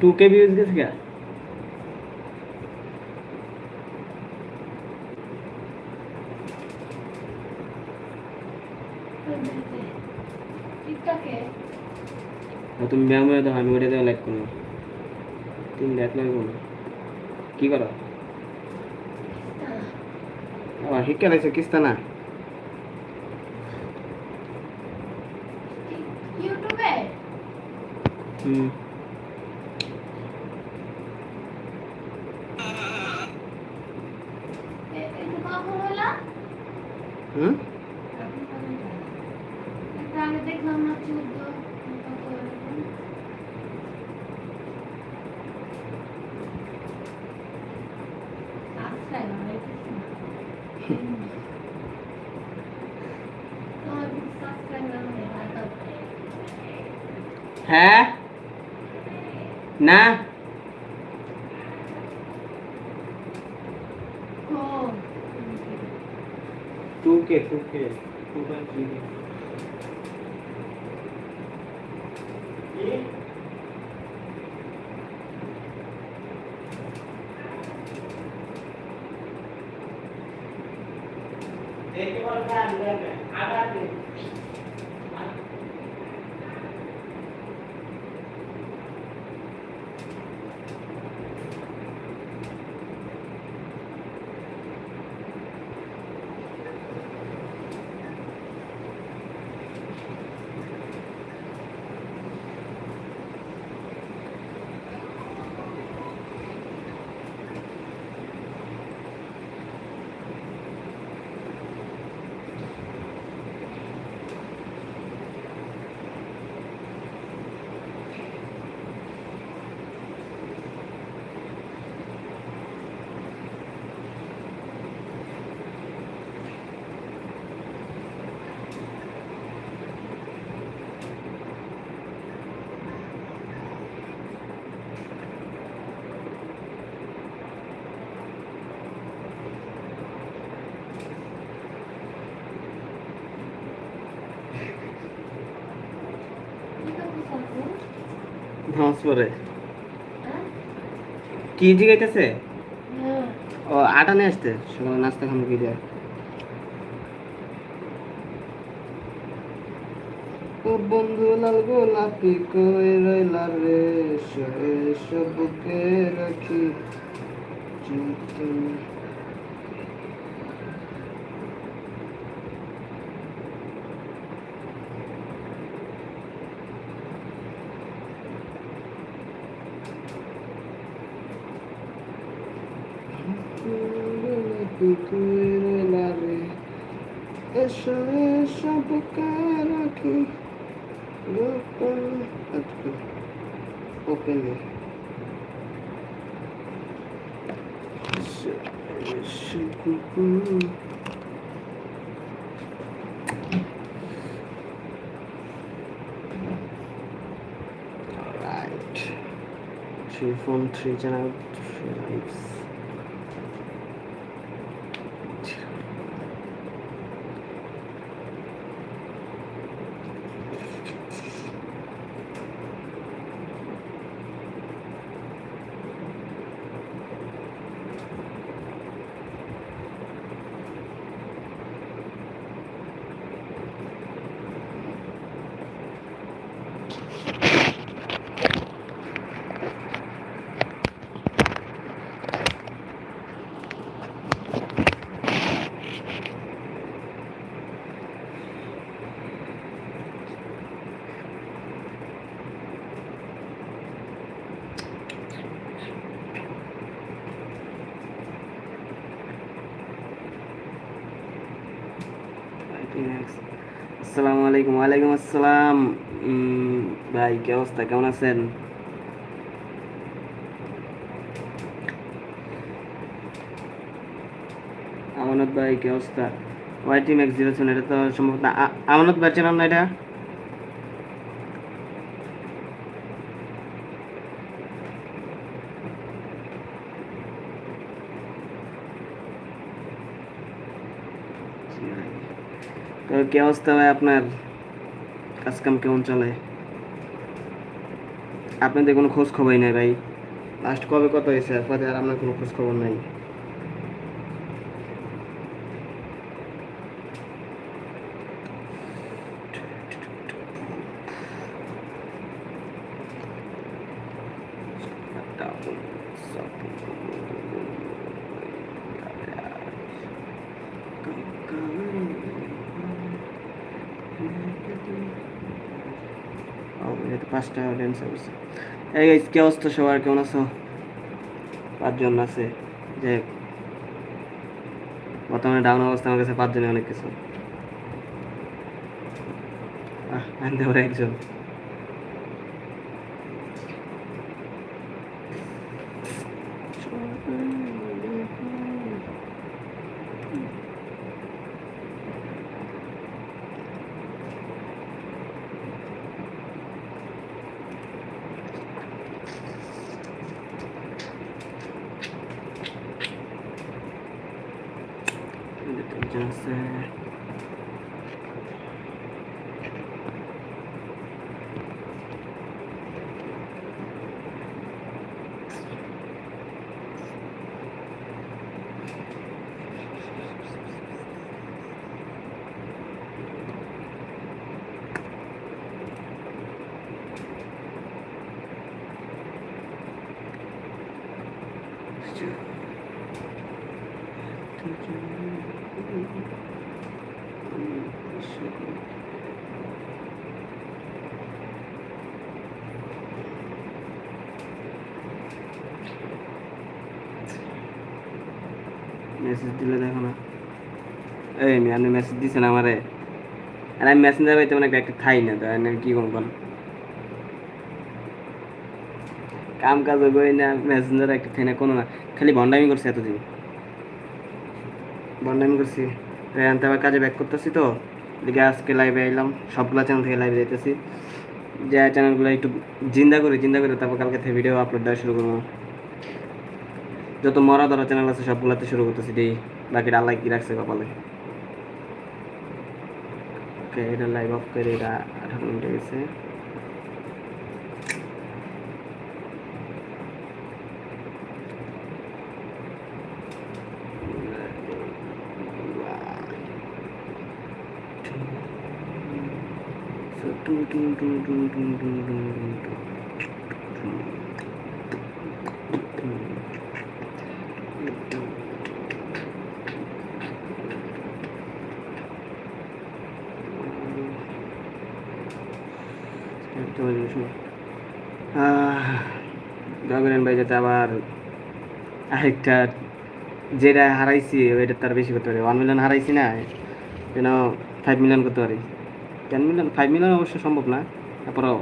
Two K views গেছে কে টিকটকে তুমি ব্যায়াম করে দাও আমি ওটা লাইক করব। তিন লাইক লাগবো কি করো? শিক্ষা লাগছে কিস্তা না। ইউটিউবে? হুম এ- এটা কখন হলো হুম এটা আগে দেখলাম না চোদ্দ কত এরকম। Subscribe আমার কিছু না। তোমার কিছু subscribe না হলে ভালো হবে। হ্যাঁ না ও, two K two K two point three দেখে বল গান গান আগার দিন কি করতেছ আপু? ধাঁস পরে? কি জিগাইতেছে হ্যাঁ। ও আটা নিয়ে আসতে সকালে নাস্তা খানো কি দেয়? ও বন্ধু লাল গোলাপি কই রইলা রে? সব রাখি। চিন্তন গোলাপি কই রইলা রে এসো এসো বুকে আচ্ছা. Three phone, three channel, three lives. আসসালামু আলাইকুম। ওয়ালাইকুম আসসালাম। ভাই, কি অবস্থা? কেমন আছেন? আমানত ভাই, কি অবস্থা? ওয়াই টিম এক্স জিরো এটা তো সম্ভবত আমানত ভাই চেনাম না এটা? তো কি অবস্থা ভাই আপনার কাজকাম কেমন চলে আপনাদের কোনো খোঁজ খবরই নেই ভাই লাস্ট কবে কত হয়েছে এরপরে আর আপনার কোনো খোঁজ খবর নাই এটা তো অবস্থা সবার? কেমন আছো? পাঁচজন আছে। যে বর্তমানে ডাউন অবস্থা, আমার কাছে পাঁচজনে অনেক কিছু। আনতে পারে একজন আছে মেসেজ দিলে দেখো না। এই আমি আপনি মেসেজ দিছেন আমারে। আর আমি মেসেঞ্জার পাইতে মানে একটা খাই না তো আমি কি করব কাম কাজ করি না মেসেঞ্জার একটা খাই না, কোনো না। খালি ভন্ডামি করছি এতদিন। ভন্ডামি করছি। আনতে আবার কাজে ব্যাক করতেছি তো। দিকে আজকে লাইভে এলাম, সবগুলা চ্যানেল থেকে লাইভে যেতেছি যে চ্যানেলগুলো একটু জিন্দা করে জিন্দা করে, তারপর কালকে থেকে ভিডিও আপলোড দেওয়া শুরু করব। যত মরা ধরা চ্যানেল আছে সবগুলাতে শুরু করতেছি এই বাকিটা আল্লাহ কি রাখছে কপালে ওকে এটা লাইভ অফ করে এটা আঠারো মিনিট হয়ে গেছে গাগরেন ভাই যাতে আবার আরেকটা যেটা হারাইছি, ওইটা তার বেশি করতে পারি। ওয়ান মিলিয়ন হারাইছি না যেন ফাইভ মিলিয়ন করতে পারি। টেন মিলিয়ন ফাইভ মিলিয়ন অবশ্য সম্ভব না, তারপরও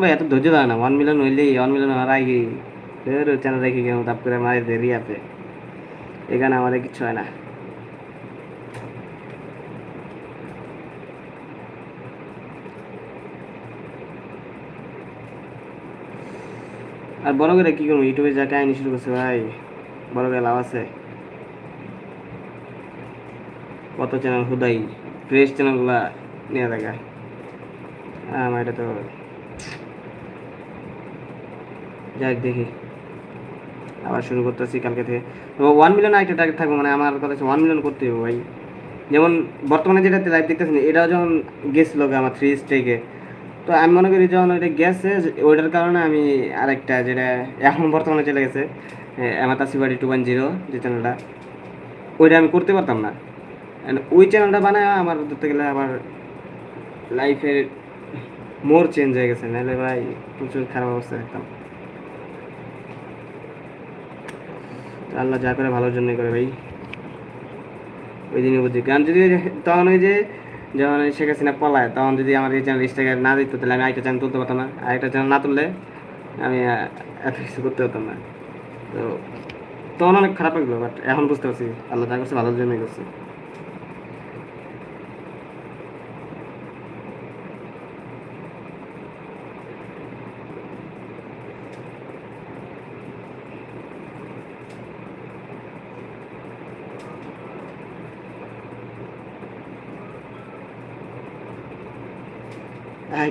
ভাই এত ধৈর্য দেয় না ওয়ান মিলিয়ন হইলেই ওয়ান মিলিয়ন হারাই গিয়ে চ্যানেল রেখে গেলাম তাপ করে মারি দেয় রিয়াতে এখানে আমাদের কিচ্ছু হয় না। আর বড় করে কি করব? ইউটিউবে যা কাহিনী শুরু করছে ভাই, বড় করে লাভ আছে। কত চ্যানেল হুদাই ফ্রেশ চ্যানেলগুলা নিয়ে দেখা। আমার এটা তো যাই দেখি। আবার শুরু করতেছি কালকে থেকে। ওয়ান মিলিয়ন একটা টার্গেট থাকব মানে আমার কথা হচ্ছে ওয়ান মিলিয়ন করতে হবে ভাই। যেমন বর্তমানে যেটাতে লাইভ দেখতেছেন, এটাও যখন গেছিল আমার থ্রি স্টেকে তো আমি মনে করি যখন ওইটা গেছে, ওইটার কারণে আমি আরেকটা যেটা এখন বর্তমানে চলে গেছে এমাতাসি বাড়ি টু পয়েন্ট জিরো যে চ্যানেলটা ওইটা আমি করতে পারতাম না। ওই চ্যানেলটা বানায় আমার ধরতে গেলে আমার লাইফের মোর চেঞ্জ হয়ে গেছে, নাহলে ভাই প্রচুর খারাপ অবস্থা দেখতাম আল্লাহ যা করে ভালোর জন্যই করে ভাই। ওই দিনই বুঝি কারণ যদি তখন ওই যে ওই শেখ হাসিনা পলায়, তখন যদি আমার এই চ্যানেল ইনস্টাগ্রাম না দিত, তাহলে আমি আরেকটা চ্যানেল তুলতে পারতাম না। আরেকটা চ্যানেল না তুললে আমি এত কিছু করতে পারতাম না। তো তখন অনেক খারাপ লাগল বাট এখন বুঝতে পারছি, আল্লাহ যা করছে ভালোর জন্যই করছে।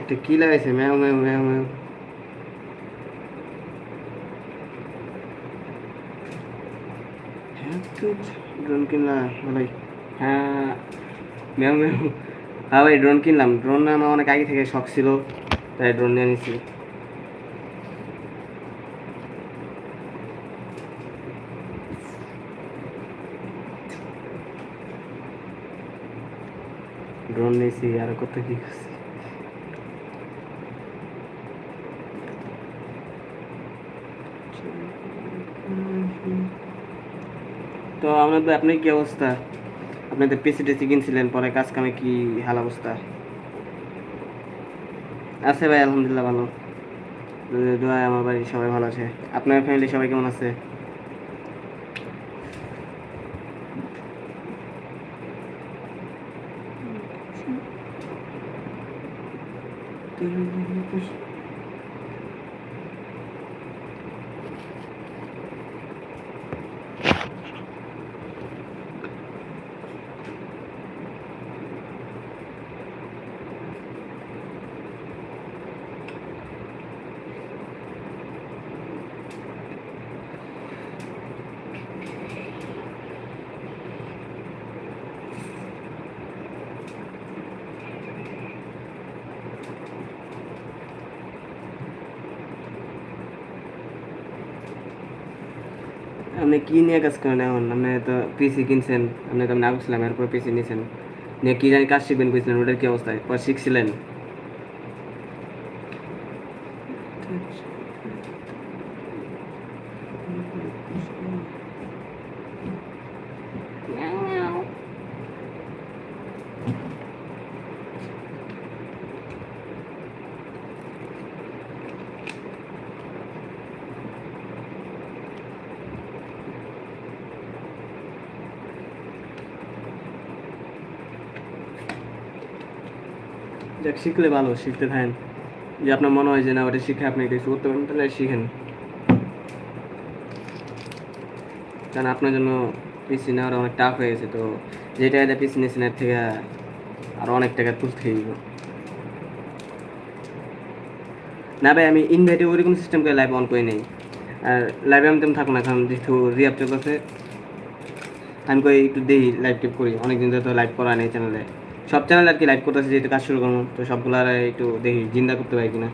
tequila কি লাগাইছে ম্যাও ম্যাও ম্যাও ম্যাও ড্রোন কিনলাম হ্যাঁ হ্যাঁ ভাই ড্রোন কিনলাম ড্রোন আমার অনেক আগে থেকে শখ ছিল তাই ড্রোন নিয়ে নিছি ড্রোন নিয়েছি আর কত কী করছি তো আপনাদের আপনার কি অবস্থা? আপনি তো পিসি টিসি কিনছিলেন, পরে কাজ কামে কি হাল অবস্থা? আছে ভাই, আলহামদুলিল্লাহ ভালো। দোয়া, আমার বাড়ির সবাই ভালো আছে। আপনার ফ্যামিলি সবাই কেমন আছে? আপনি কি নিয়ে কাজ করেন এখন? আপনি তো পিসি কিনছেন আপনি তো আমি না করছিলাম এরপর পিসি নিয়েছেন নিয়ে কী জানি কাজ শিখবেন কইছিলেন ওটার কী অবস্থায় পর শিখছিলেন। যাক শিখলে ভালো, শিখতে থাকেন। যে আপনার মনে হয় যে, না, ওটা শিখে আপনি কিছু করতে পারেন তাহলে শিখেন। কারণ আপনার জন্য পিসি নেওয়ার অনেক টাফ হয়ে গেছে, তো যে টাকাটা পিসি নিয়েছেন, এর থেকে আরও অনেক টাকা তুলতে হইব। না ভাই, আমি ইনভাইটে ওরকম সিস্টেম করে লাইভ অন করে নেই। আর লাইভে আমি তেমন থাকব না, কারণ যেহেতু রিয়াপ চলতেছে আমি কই একটু দেই লাইভ টিপ করি। অনেকদিন ধরে তো লাইভ করা নেই চ্যানেলে সব চ্যানেল আর কি লাইভ করতেছে, যেহেতু কাজ শুরু করব, তো সবগুলো আর একটু দেখি, জিন্দা করতে পারি কিনা।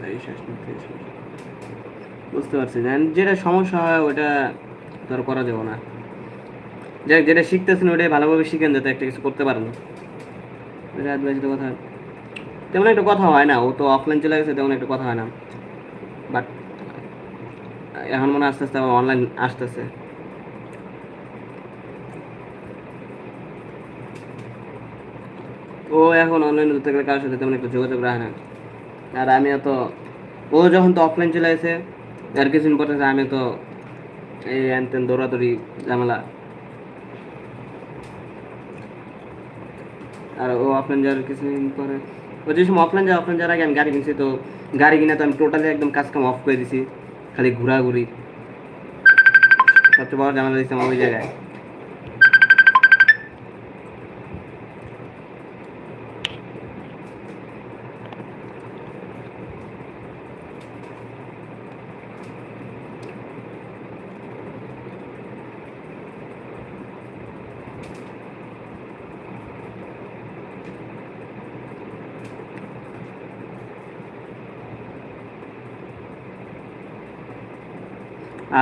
তাই শ্বাস নিতে বুঝতে পারছি। যেটা সমস্যা হয় ওটা আর করা যাবে না। যাই যেটা শিখতেছেন ওটাই ভালোভাবে শিখেন যাতে একটা কিছু করতে পারেন। কথা। তেমন একটা কথা হয় না। ও তো অফলাইন চলে গেছে, তেমন একটা কথা হয় না। বাট এখন মনে আস্তে আস্তে আবার অনলাইন আসতেছে। ও এখন অনলাইনে ধরতে গেলে কারোর সাথে তেমন একটা যোগাযোগ রাখে না। আর আমিও তো ও যখন তো অফলাইন চলে গেছে আর কিছুদিন পরে আমি তো এই এনতেন দৌড়াদৌড়ি, ঝামেলা। আর ও অফলাইন যাওয়ার কিছুদিন পরে ও যে সময় অফলাইন যাওয়া অফলাইন যাওয়ার আগে আমি গাড়ি কিনছি, তো গাড়ি কিনে তো আমি টোটালি একদম কাজ কাম অফ করে দিছি, খালি ঘোরাঘুরি। সবচেয়ে বড় ঝামেলা আমার ওই জায়গায়।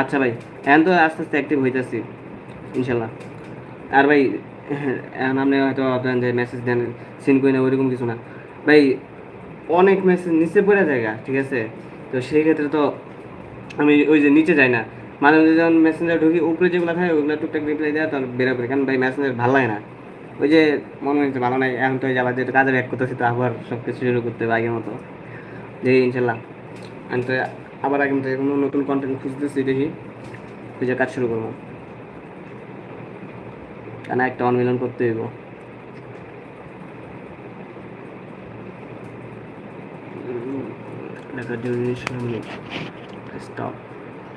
আচ্ছা ভাই, এখন তো আস্তে আস্তে অ্যাক্টিভ হইতেছি, ইনশাল্লাহ। আর ভাই, এখন আপনি হয়তো ভাবছেন যে মেসেজ দেন সিন করি না, ওইরকম কিছু না। ভাই, অনেক মেসেজ নিচে পড়ে জায়গা ঠিক আছে? তো সেই ক্ষেত্রে তো আমি ওই যে নিচে যাই না। মাঝে মাঝে যখন মেসেঞ্জার ঢুকি, উপরে যেগুলো থাকে, ওগুলো টুকটাক রিপ্লাই দেওয়া, তখন বেরো করে কারণ ভাই মেসেঞ্জার ভালো লাগে না। ওই যে মনে হচ্ছে ভালো নাই, এখন তো ওই যে আবার যেটা কাজে ব্যাক করতেছি, তো আবার সব কিছু শুরু করতে হবে আগের মতো। যে ইনশাল্লাহ আমি তো আবার আগে থেকে কোনো নতুন কন্টেন্ট খুঁজতেছি, দেখি খুঁজে কাজ শুরু করব। কেন একটা অনমিলন করতে হইব। দেখা ডিউরেশন স্টপ